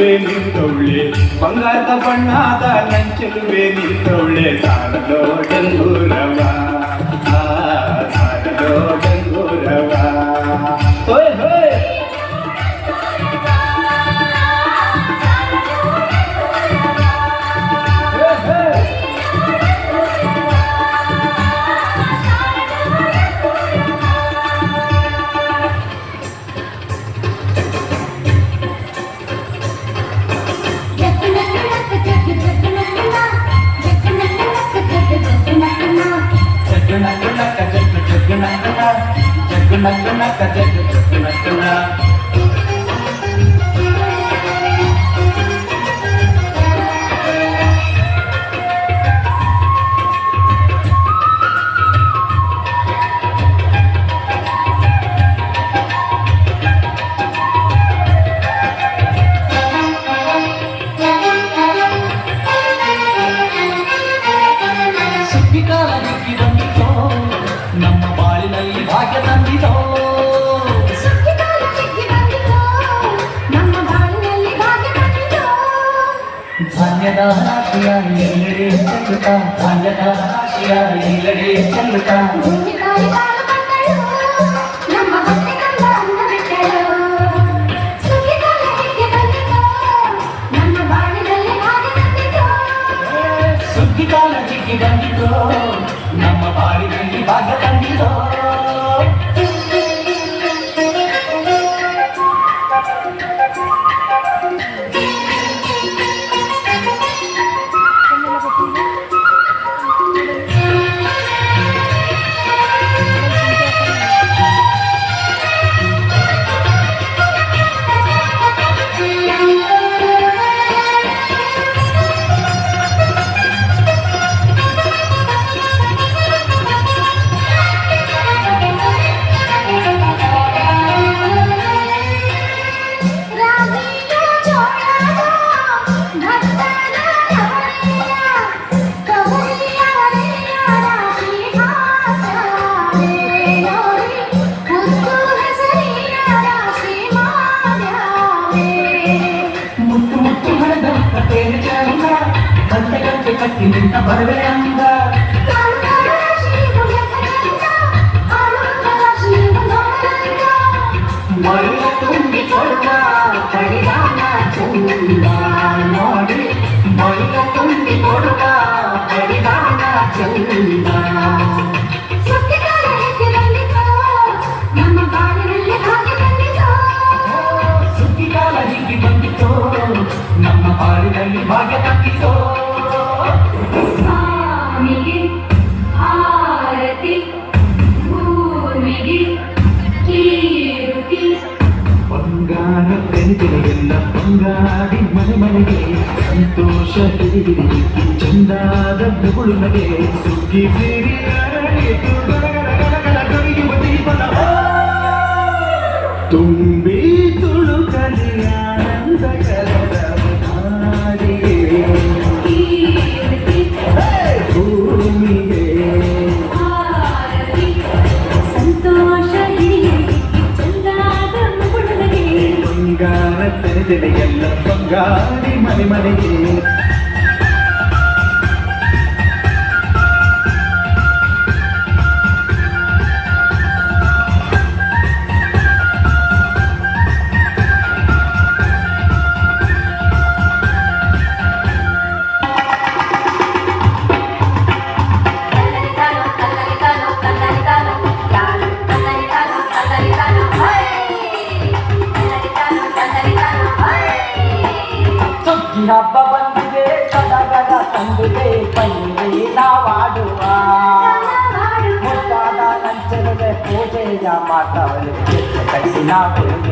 ನಂಚಲುವೆ ನಿಂತವಳೆ. ಬಂಗಾರದ ಬಣ್ಣದ ನಂಚಲುವೆ ನಿಂತವಳೆ. ತಾಳದೋ ಆ ತಾಳದೋ ಡಂಗೂರವ hasta que Thank you. கட்டி நின்ற பருவையாண்டி ಅಂಗಾಡಿ ಮನೆ ಮನೆಗೆ ಸಂತೋಷ ತಿಳಿದಿರಿ ಚಂದಾದ ಪ್ರಭುಳು ನಗೆ ಸುಗ್ಗಿ ಸೇರಿ ತುಂಬಿ ತುಳು ಕಲಿಯಾನಂದ ಕಲದ ಭೂಮಿಗೆ தினை எல்லாம் பங்காளி மணிமணியே. తండ్రితే పండి నా వాడువా ముత్తాదా నంచరుడే పూజేయ మాట కలిసి నా పూజ